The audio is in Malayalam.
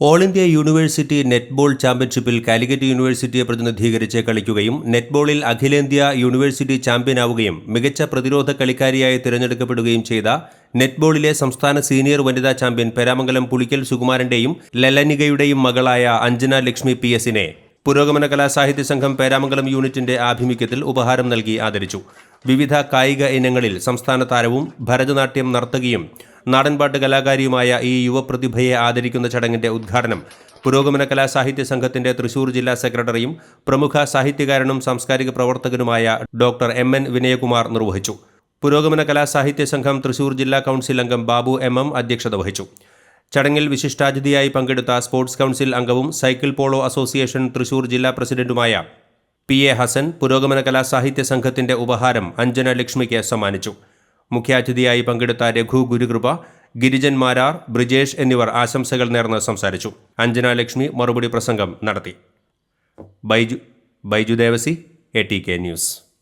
ഓൾ ഇന്ത്യ യൂണിവേഴ്സിറ്റി നെറ്റ്ബോൾ ചാമ്പ്യൻഷിപ്പിൽ കാലിക്കറ്റ് യൂണിവേഴ്സിറ്റിയെ പ്രതിനിധീകരിച്ച് കളിക്കുകയും നെറ്റ്ബോളിൽ അഖിലേന്ത്യാ യൂണിവേഴ്സിറ്റി ചാമ്പ്യനാവുകയും മികച്ച പ്രതിരോധ കളിക്കാരിയായി തിരഞ്ഞെടുക്കപ്പെടുകയും ചെയ്ത നെറ്റ്ബോളിലെ സംസ്ഥാന സീനിയർ വനിതാ ചാമ്പ്യൻ പെരാമംഗലം പുളിക്കൽ സുകുമാരന്റെയും ലലനികയുടെയും മകളായ അഞ്ജന ലക്ഷ്മി പി എസിനെ പുരോഗമന കലാസാഹിത്യ സംഘം പേരാമംഗലം യൂണിറ്റിന്റെ ആഭിമുഖ്യത്തിൽ ഉപഹാരം നൽകി ആദരിച്ചു. വിവിധ കായിക ഇനങ്ങളിൽ സംസ്ഥാന താരവും ഭരതനാട്യം നർത്തകിയും നാടൻപാട്ട് കലാകാരിയുമായ ഈ യുവപ്രതിഭയെ ആദരിക്കുന്ന ചടങ്ങിന്റെ ഉദ്ഘാടനം പുരോഗമന കലാസാഹിത്യ സംഘത്തിന്റെ തൃശൂർ ജില്ലാ സെക്രട്ടറിയും പ്രമുഖ സാഹിത്യകാരനും സാംസ്കാരിക പ്രവർത്തകനുമായ ഡോക്ടർ എം എൻ വിനയകുമാർ നിർവഹിച്ചു. പുരോഗമന കലാസാഹിത്യ സംഘം തൃശൂർ ജില്ലാ കൗൺസിൽ അംഗം ബാബു എം എം അധ്യക്ഷത വഹിച്ചു. ചടങ്ങിൽ വിശിഷ്ടാതിഥിയായി പങ്കെടുത്ത സ്പോർട്സ് കൗൺസിൽ അംഗവും സൈക്കിൾ പോളോ അസോസിയേഷൻ തൃശൂർ ജില്ലാ പ്രസിഡന്റുമായ പി എ ഹസൻ പുരോഗമന കലാസാഹിത്യ സംഘത്തിന്റെ ഉപഹാരം അഞ്ജന ലക്ഷ്മിക്ക് സമ്മാനിച്ചു. മുഖ്യാതിഥിയായി പങ്കെടുത്ത രഘു ഗുരുകൃപ ഗിരിജൻ മാരാർ ബ്രിജേഷ് എന്നിവർ ആശംസകൾ നേർന്ന് സംസാരിച്ചു. അഞ്ജന ലക്ഷ്മി മറുപടി പ്രസംഗം നടത്തി. Baiju Baiju Devasi A T K news.